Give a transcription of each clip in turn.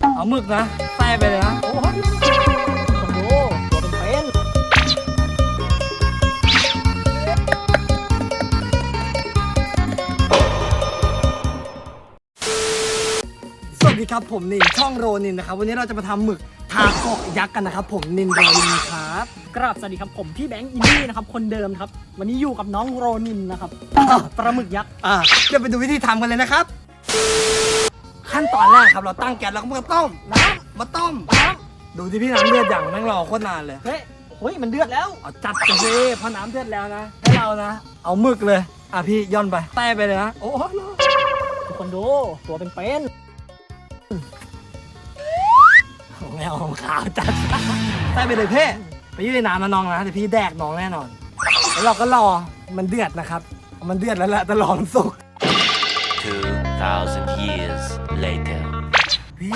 เอาหมึกนะใส่ไปเลยนะ โอ้ยคนดูตัวเป็นเป็นสวัสดีครับผมนินช่องโรนินนะครับ วันนี้เราจะมาทำหมึกทาโกะยักษ์กันนะครับ ผมนินโรนินครับ กราบสวัสดีครับผมพี่แบงค์อินดี้นะครับคนเดิมครับ วันนี้อยู่กับน้องโรนินนะครับปลาหมึกยักษ์อ่าเดี๋ยวไปดูวิธีทำกันเลยนะครับ ขั้นตอนแรกครับเราตั้งแก๊สแล้วก็มาต้มน้ำมาต้มน้ำดูที่พี่น้ำเดือดอย่างแม่งรอโคตรนานเลยเฮ้ยเฮ้ยมันเดือดแล้วเอาจัดไปสิพอน้ำเดือดแล้วนะให้เรานะ เอาหมึกเลยอะพี่ย่อนไปใต้ไปเลยนะโอ้โหทุกคนดูตัวเป็นเป็นแมวขาวจัดใต้ไปเลยเพ่ไปยืดในน้ำนะน้องนะเดี๋ยวพี่แดกน้องแน่นอน แล้วเราก็รอมันเดือดนะครับ มันเดือดแล้วแหละแต่รอมันสุก 2,000 years later. พี่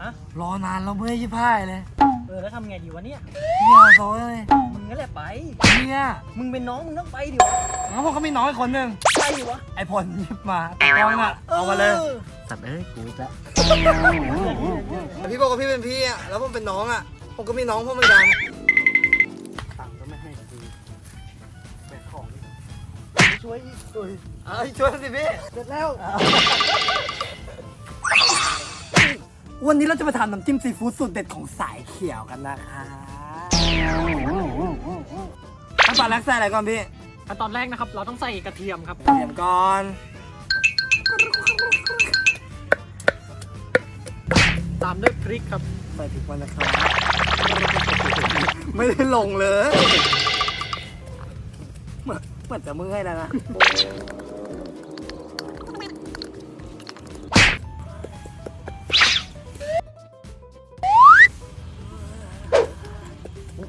ฮะรอนานแล้วเมื่อยยี่พ่ายเลยเออแล้วทำไงดีวะเนี่ยพี่เอาเขาเลยมึงนั่นแหละไป เนี่ยมึงเป็นน้องมึงต้องไปดิวะน้องผมก็มีน้องอีกคนหนึ่งไปดิวะไอพลหยิบมาน้องอะเอามาเลยสัตว์เอ้ยกูจะพี่บอกว่าพี่เป็นพี่อะแล้วผมเป็นน้องอะผมก็มีน้องพ่อเหมือนกันตังค์ก็ไม่ให้กับกูแบกของดิช่วยช่วยเอาช่วยสิพี่เสร็จแล้ว วันนี้เราจะมาทำน้ำจิ้มซีฟู้ดสูตรเด็ดของสายเขียวกันนะคะขั้นตอนแรกใส่อะไรก่อนพี่ขั้นตอนแรกนะครับ เราต้องใส่กระเทียมครับเตรียมก่อนตามด้วยพริกครับใส่พริกมานะครับไม่ได้ลงเลยเหมือนเหมือนจะเมื่อยแล้วนะ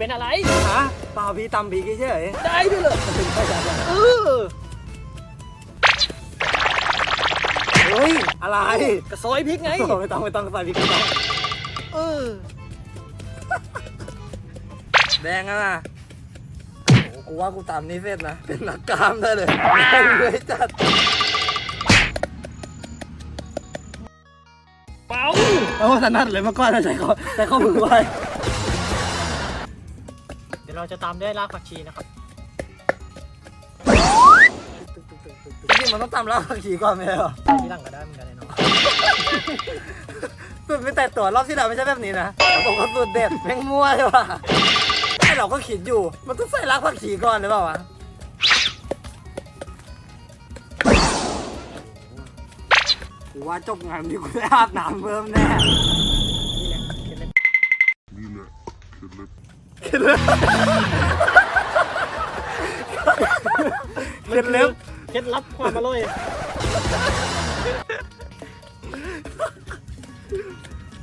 เป็นอะไร ฮะเปล่าพี่ตำพริกเฉยได้ด้วยเหรอเออเฮ้ย อะไรกระซอยพริกไง ไม่ต้องไม่ต้องใส่พริกไม่ต้องเออ แดงอะนะโอ้โหกูว่ากูตำนี้เสร็จนะ เป็นนักกล้ามได้เลยแดงเลยจัด เปล่าโอ้ถนัดเลยเมื่อก่อนใส่ข้อใส่ข้อมือไว้ เดี๋ยวเราจะตามด้วยรากผักชีนะครับจริงๆมันต้องตำแล้วผักชีก่อนไหมเหรอใส่ที่หลังก็ได้เหมือนกันเลยเนาะสุดไม่แต่ตัวรอบที่แล้วไม่ใช่แบบนี้นะผมก็สุดเด็ดแม่งมั่วใช่ปะไอเราก็คิดอยู่ มันต้องใส่รักผักชีก่อนหรือเปล่าวะกูว่าจบงานนี้กูได้อาบน้ำเพิ่มแน่ นี่แหละเคล็ดลับ เคล็ดเล็บเคล็ดลับความอร่อย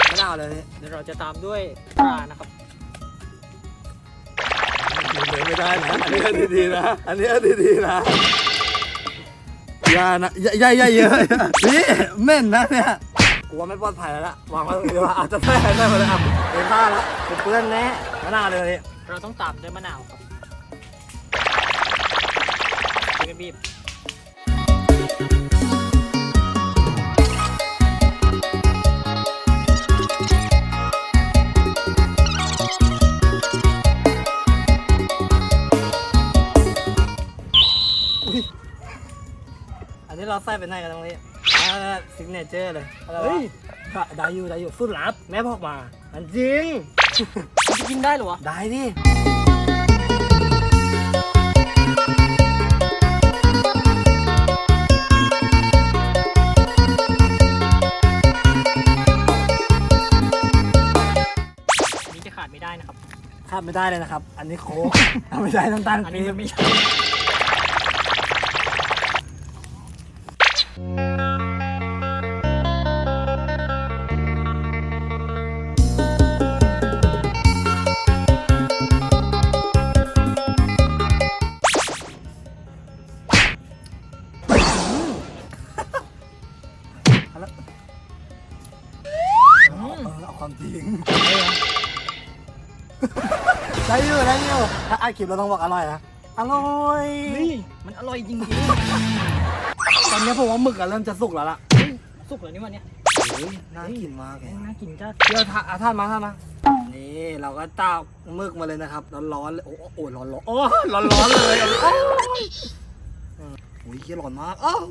มะนาวเลยเดี๋ยวเราจะตามด้วยปลานะครับไม่ได้นะ อันนี้ดีๆนะ อันนี้ดีๆนะอย่านะอย่าอย่าอย่าเยอะนี่เม่นนะเนี่ยกูว่าไม่ปลอดภัยแล้วล่ะวางไว้ตรงนี้ว่าอาจจะแพ้ได้มาเลยอะเป็นผ้าแล้วเป็นเปื้อนแน่ มะนาวเลยเราต้องตามด้วยมะนาวครับช่วยกันบีบอันนี้เราใส่ไปไหนกันตรงนี้ซิกเนเจอร์เลยอะไรวะเฮ้ยได้อยู่ได้อยู่สุดลับแม่บอกมาอันจริงมัน จะกินได้เหรอวะได้ดิอันนี้จะขาดไม่ได้นะครับข้ามไม่ได้เลยนะครับ อันนี้โค้ก ทำไม่ได้น้ำตาลอันนี้มันไม่ใช่ ลิปเราต้องบอกอร่อยนะ อร่อย นี่มันอร่อยจริงตอนนี้ผมว่าหมึกอะเริ่มจะสุกแล้วล่ะๆเฮ้ยสุกแล้วนี่วันเนี้ยโอ้ยน่ากินมากเลยน่ากินจ้าเดี๋ยวท่าอะท่านมาท่านมา นี่เราก็ต้ามึกมาเลยนะครับ ร้อนๆเลย โอ้โอ้ร้อนร้อนๆโอ้ร้อนร้อนๆเลยโอ้ยอืมโอ้ยเหี้ยร้อนมากอ้าว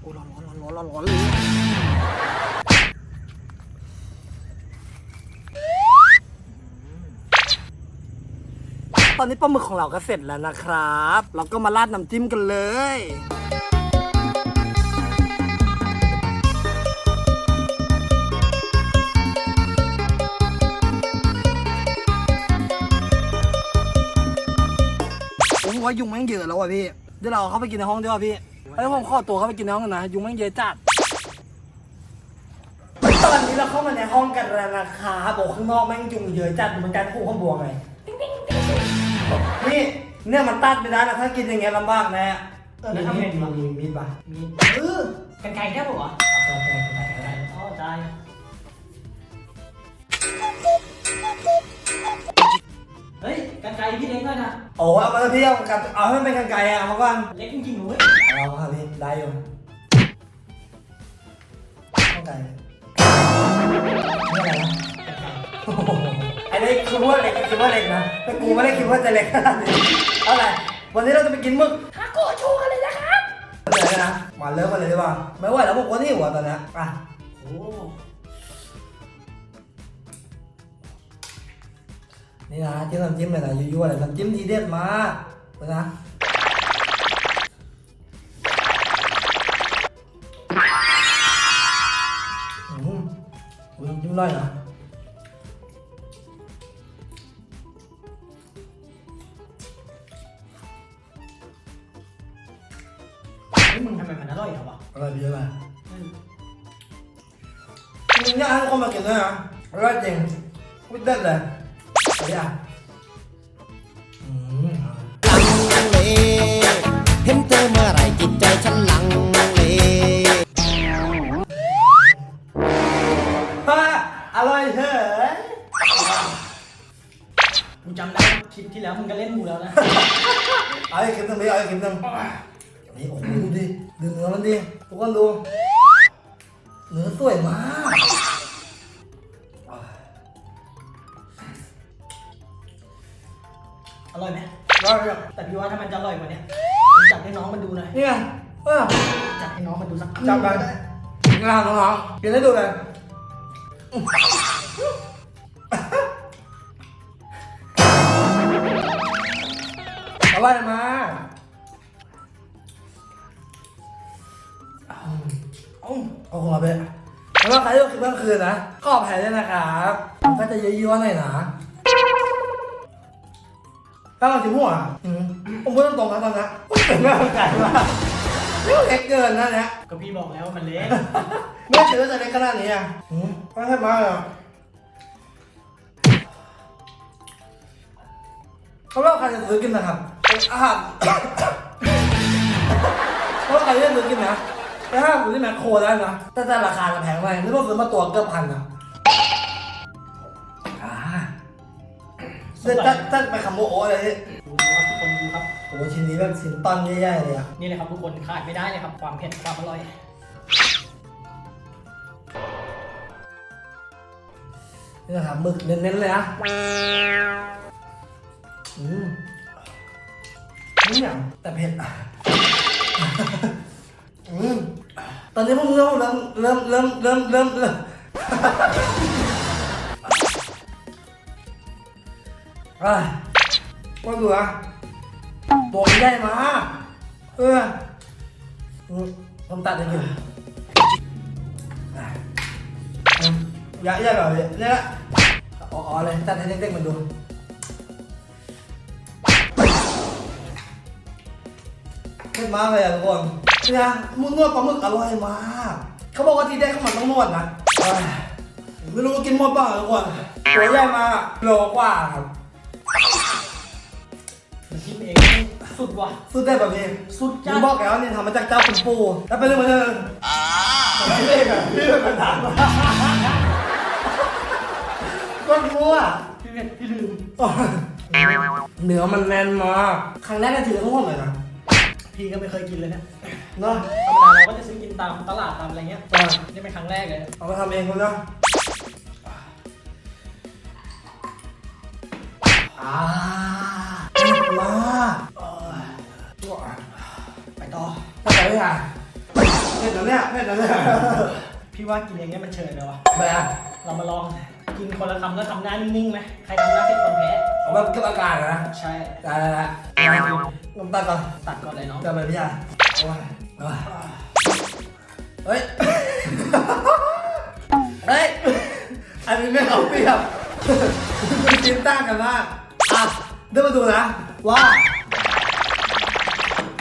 โอ้ยร้อนร้อนร้อนร้อนร้อนร้อนเลย ตอนนี้ปลาหมึกของเราก็เสร็จแล้วนะครับ เราก็มาราดน้ำจิ้มกันเลยผมว่ายุงแม่งเยอะแล้วอะพี่ เดี๋ยวเราเข้าไปกินในห้องดีกว่าพี่แล้วผมขอตัวเข้าไปกินในห้องกันนะยุงแม่งเยอะจัด ตอนนี้เราเข้ามาในห้องกันแล้วนะครับบอกข้างนอกแม่งยุงเยอะจัดเหมือนกันคู่ข้างบวงไง นี่เนี่ยมันตัดไม่ได้นะถ้ากินอย่างเงี้ยลำบากแน่เออแล้วทำไงดีวะมีมีดปะมีเออกันไก่แค่ปะวะเอาไปไปไปไปอ๋อได้เฮ้ยกันไก่พี่เล็กด้วยนะโอ้เอามาเที่ยวกันเอาให้มันเป็นกันไกลอะเอามาก่อนเล็กจริงๆหนูเว้ยเอาครับพี่ได้อยู่กันไกลนี่อะไรนะกั นไก่โอ้โหไอ้นี่คือว่าเล็กคิดว่าเล็กนะ แต่กูไม่ได้คิดว่าจะเล็กขนาดนี้เอาไรวันนี้เราจะไปกินหมึกทาโก้โชว์กันเลยนะครับเลยนะ มาเริ่มกันเลยดีกว่าไม่ไหวแล้วพวกคนที่หัวตอนนี้อะโอ้นี่นะจิ้มน้ำจิ้มเลยนะยั่วๆเลยน้ำจิ้มทีเด็ดมากเลยนะอืมอุ๊ยน้ำจิ้มอร่อยนะ เลยอืมจริงๆอยากให้ทุกคนมากินด้วยนะร่อยจริงพูดเด็ดเลยอาดิอะอืมลังเลเห็นเธอเมื่อไหรจิตใจฉันลังเลฮ่าอร่อยเถอะกูจำได้คลิปที่แล้วมึงก็เล่นกูแล้วนะ เอาไอ้เข็มหนึ่งไปเอาไอ้เข็มหนึ่งนี่โอ้โหดู ดิดูเนื้อมันดิทุกคนดูเนื้อสวยมากอร่อยไหมอร่อยอะแต่พี่ว่าถ้ามันจะอร่อยกว่าเนี้ยผมจัดให้น้องมันดูหน่อยนี่ไงเออจัดให้น้องมันดูสักจับไปงานน้องๆกินให้ดูเลยอร่อยมาก เอาหัวไปแล้วก็ใครที่ดูคลิปกลางคืนนะก็อภัยด้วยนะครับมันก็จะเยอะๆหน่อยนะถ้าเราจิ้มหัวอืมผมพูดตรงๆนะตอนนี้เป็นแม่คนไก่มากนี่เล็กเกินนะเนี่ยก็พี่บอกแล้วว่ามันเล็กไม่คิดว่าจะเล็กขนาดนี้อะอืมไม่ให้มาเลยเขาว่าใครจะซื้อกินนะครับเป็นอาหารเขาว่าใครจะซื้อกินนะ แต่ถ้าคุณที่แมคโครได้นะแต่แต่ราคาจะแพงไปนี่พวกซื้อมาตัวเกือบพันนะอ่าเดี๋ยวจะจะไปคำโมโออะไรนี่ดูครับทุกคนดูครับ โอ้โหชิ้นนี้แบบชิ้นต้นใหญ่ๆเลยอะนี่เลยครับทุกคนขาดไม่ได้เลยครับ ความเผ็ดความอร่อย นี่นะครับหมึกเน้นๆเลยนะอืมนี่อย่างแต่เผ็ดอะอืม ตอนนี้พวกมึงเริ่มเริ่มเริ่มเริ่มเริ่มเริ่มเริ่มอะว่าดูอะตัวมันใหญ่มาเออผมตัดให้กินอะอืมอย่าอย่าแบบนี้เนี่ยละอ๋อเลยตัดให้เด็กๆมันดูเผ็ดมากเลยอะทุกคน เนี่ยมุนนวดปลาหมึกอร่อยมากเขาบอกว่าทีเด็ดเขามันต้องนวดนะเอ้ยไม่รู้ว่ากินหมดเปล่าทุกคนตัวใหญ่มากโลกว่าครับมันชิมเองสุดว่ะสุดได้แบบนี้สุดผจัมดบอกแล้วนี่ทำมาจากเจ้าคุณปู่แล้วเป็นเรื่องมาเรื่องพี่เล่แบบพี่เป็นประธานมาก็รู้อะพี่เผ็ดพี่ลืมเนื้อมันแน่นมากครั้งแรกในชีวิตของผมเลยนะ พี่พี่ก็ไม่เคยกินเลยเนี่ยเนาะธรรมดาเราก็จะซื้อกินตามตลาดตามอะไรเงี้ยอ่านี่เป็นครั้งแรกเลย เอามาทำเองคุณเนาะอ่ามาเออไปต่อถ้าไปไม่ได้เผ็ดนะเนี่ยเผ็ดนะเนี่ยพี่ว่ากินอย่างเงี้ยมันเฉยไปวะไปอะเรามาลองกินคนละคำแล้วทำหน้านิ่งๆไหมใครทำหน้าเป็นคนแพ้เอาแบบเก็บอาการนะ ใช่ได้ได้ได้น้ำตาลก่อนตัดก่อนเลยเนาะจะไปพี่ชายเอาไว้เอาไว้เฮ้ย เฮ้ย อันนี้ไม่เอาเปรียบมันกินต่างกันมากอะเดี๋ยวมาดูนะ ว่า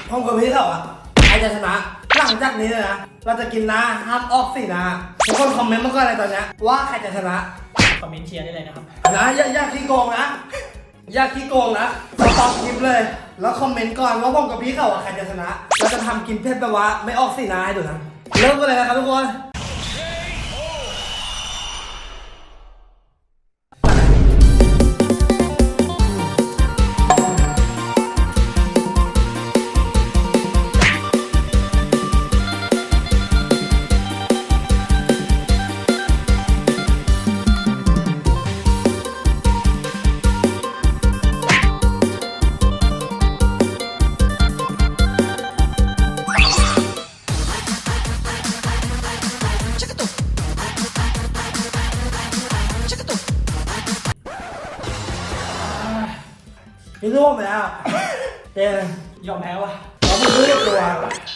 ห้องกับพี่เขาอะใครจะชนะ หลังจากนี้เลยนะ เราจะกินนะห้ามออกสินะทุกคนคอมเมนต์มาก่อนเลยตอนเนี้ยว่าใครจะชนะ คอมเมนต์เชียร์ได้เลยนะครับ นะอย่าอย่าขี้โกงนะ อย่าขี้โกงนะสต็อกคลิปเลย แล้วคอมเมนต์ก่อนว่าผมกับพี่เขาอะใครจะชนะเราจะทำกินเผ็ดแบบว่าไม่ออกสีนาให้ดูนะเริ่มกันเลยนะครับทุกคน จนยอมแพ้วะเราไม่รู้เรื่องตัว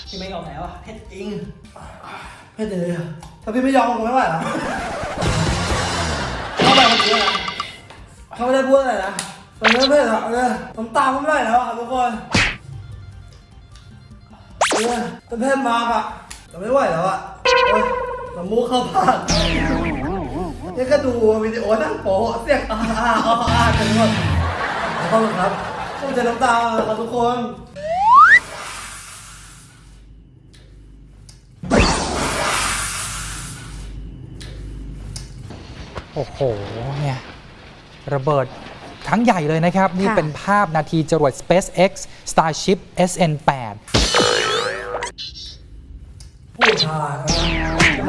พี่ไม่ยอมแพ้วะเผ็ดจริงเผ็ดเลยอะถ้าพี่ไม่ยอมผมไม่ไหวหรอเข้าไปคนเดียวนะเขาไม่ได้พูดอะไรนะตอนนี้เผ็ดอะเลยน้ำตามไม่ไหวแล้วอะครับทุกคนเออแต่เผ็ดมากอะแต่ไม่ไหวแล้วอะโอ๊ยน้ำมูกเข้าปากนี่ก็ดูวิดีโอนั่งโป๊ะเสียงอ้าอ้าอ้าอ้ากันหมดขอโทษครับ จอน้ำตาครับทุกคนโอ้โหเนี่ยระเบิดครั้งใหญ่เลยนะครับ นี่ค่ะเป็นภาพนาทีจรวด SpaceX Starship SN8 ผู้ชาย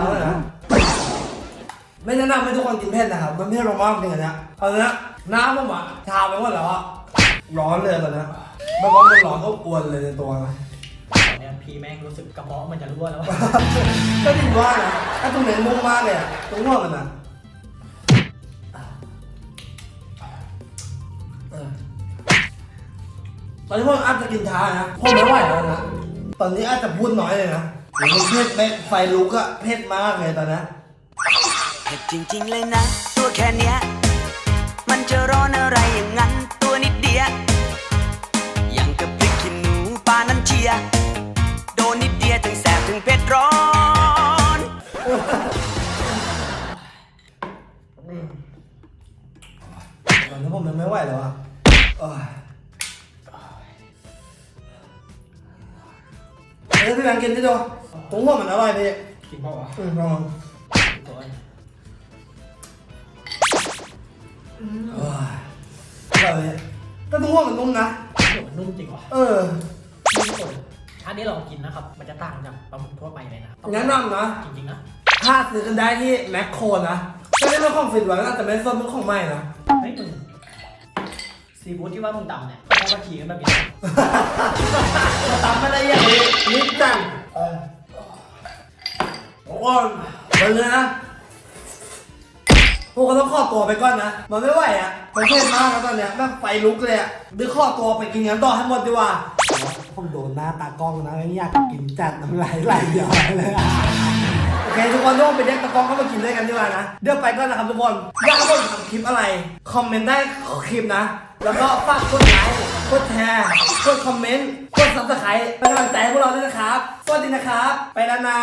นะนะไม่แนะนำให้ทุกคนกินเผ็ดนะครับ มันเผ็ดมากจริงๆอันเนี้ยตอนเนี้ยน้ำผมอะชาไปหมดแล้วอะ ร้อนเลยตอนเนี้ยแบบว่ามันร้อนก็กวนเลยในตัวนะตอนเนี้ยพี่แม่งรู้สึกกระเพาะมันจะรั่วแล้ววะก็จริงว่านะถ้าตรงเน้นมุ่งมากเลยอะตรงหัวมันอะเออตอนนี้ผมอาจจะกินช้านะผมไม่ไหวแล้วนะตอนนี้อาจจะพูดน้อยเลยนะโอ้โหเผ็ดเม็ดไฟลุกอะเผ็ดมากเลยตอนเนี้ยเผ็ดจริงๆเลยนะ ตัวแค่เนี้ย มันจะร้อนอะไร ยร์โดนนิดเดียวถึงแสบถึงเผ็ดร้อน ตอนนี้ผมยังไม่ไหวแล้วอะเอ้ยเอ้ยพี่แบงค์กินที่ดูตรงหัวมันอร่อยพี่กินเปล่าวะอืมลองตัวเอ้ยอร่อยเลยแต่ตรงหัวมันนุ่มนะเดี๋ยวมันนุ่มจริงวะเออ นุ่มกว่าถ้าได้ลองกินนะครับ มันจะต่างจากปลาหมึกทั่วไปเลยนะแนะนำนะ จริงๆนะ ถ้าซื้อกันได้ที่แมคโครนะก็ได้เป็นของฟิตไว้นะแต่ไม่ส้มเป็นของใหม่นะเฮ้ยมึงซีฟู้ดที่ว่ามึงตำเนี่ยเขาก็ขี่กันแบบนี้มาตามไม่ได้อย่างนี้นิดจังเออโอ้ยมันเลยนะพวกก็ต้องขอตัวไปก่อนนะ มันไม่ไหวอะมันเผ็ดมากแล้วตอนเนี้ยแบบไฟลุกเลยอะเดี๋ยวขอตัวไปกินกันต่อให้หมดดีกว่า ผมโดนหน้าตากล้องนะไม่อยากกินจัดน้ำลายไหลย้อยเลยอะโอเคทุกคนทุกคนไปเรียกตากล้องเข้ามากินด้วยกันดีกว่านะ เดี๋ยวไปก่อนนะครับทุกคนอยากให้ผมทำคลิปอะไร คอมเมนต์ได้คลิปนะ แล้วก็ฝากกดไลค์กดแชร์กดคอมเมนต์กดซับสไครต์เป็นกำลังใจให้พวกเราด้วยนะครับสวัสดีนะครับ ไปแล้วนะ